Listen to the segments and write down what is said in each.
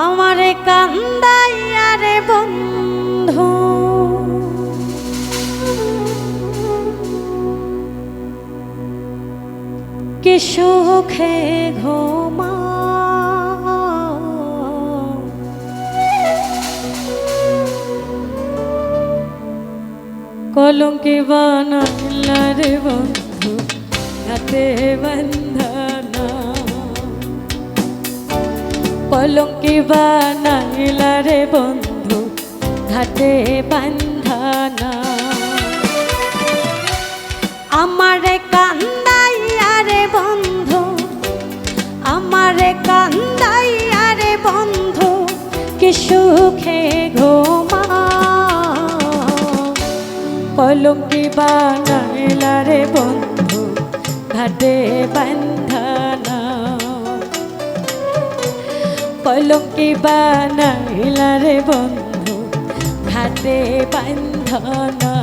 আমারে কান্দাইয়া রে বন্ধু। কি সুখে ঘুমা কলঙ্কি বানাইলা রে বন্ধু হাতে বন্ধনা কলঙ্কি বানাইলা রে বন্ধু, ঘাটে বান্ধানা আমারে কান্দাইয়া রে বন্ধু, আমারে কান্দাইয়া রে বন্ধু, কি সুখে ঘুমা কলঙ্কি বানাইলা রে বন্ধু, ঘাটে বান্ধানা কলঙ্কি বানাইলা রে বন্ধু ঘাটে বান্ধনা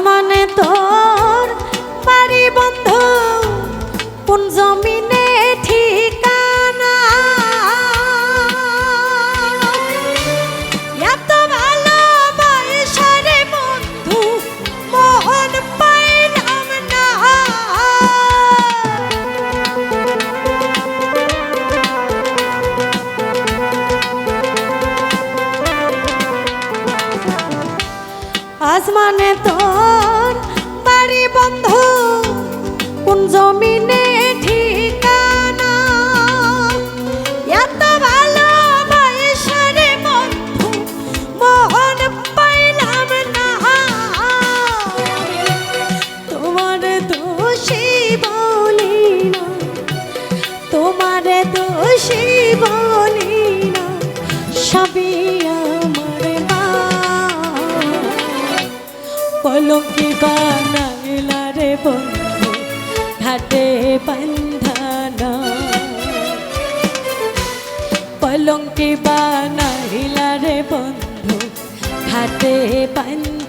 আসমানে আসমানে তোর বাড়ি বন্ধু কোন জমিনে বানাইলা রে বন্ধু ঘাটে বন্ধনা। কলঙ্কি বানাইলা রে বন্ধু ঘাটে বন্ধনা।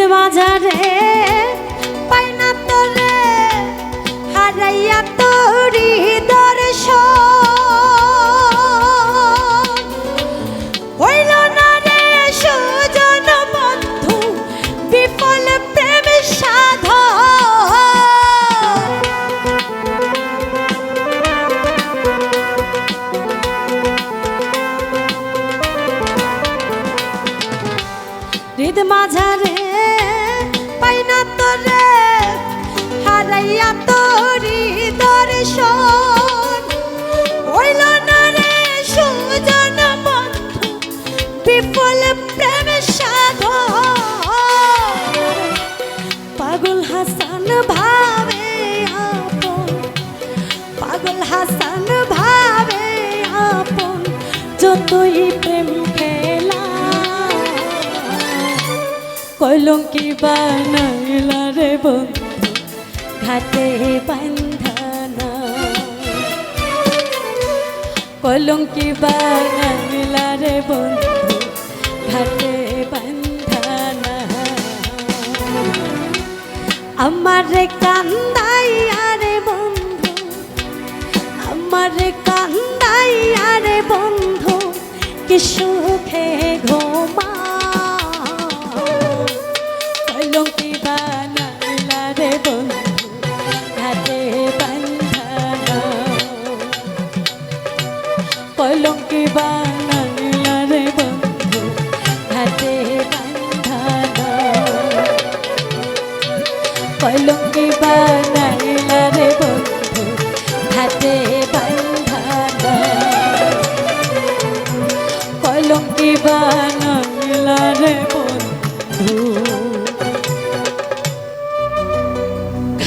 হৃদ বাজারে পাই না তোরে, হারাইয়া তোরি দর্শন। হইল না রে সুজন বন্ধু, বিফল প্রেম সাধন। হৃদ মাঝারে যতই প্রেম খেলা। কলঙ্কি বানাইলা রে বন্ধু, ঘাটে বান্ধানা কলঙ্কি বানাইলা রে বন্ধু, ঘাটে বান্ধানা আমার রে বন্ধু, আমার কান্দাইয়া রে বন্ধু। কি সুখে ঘুমা কলঙ্কি বানাইলা রে বন্ধু কলঙ্কি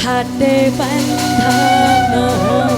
হাতে বন্ধন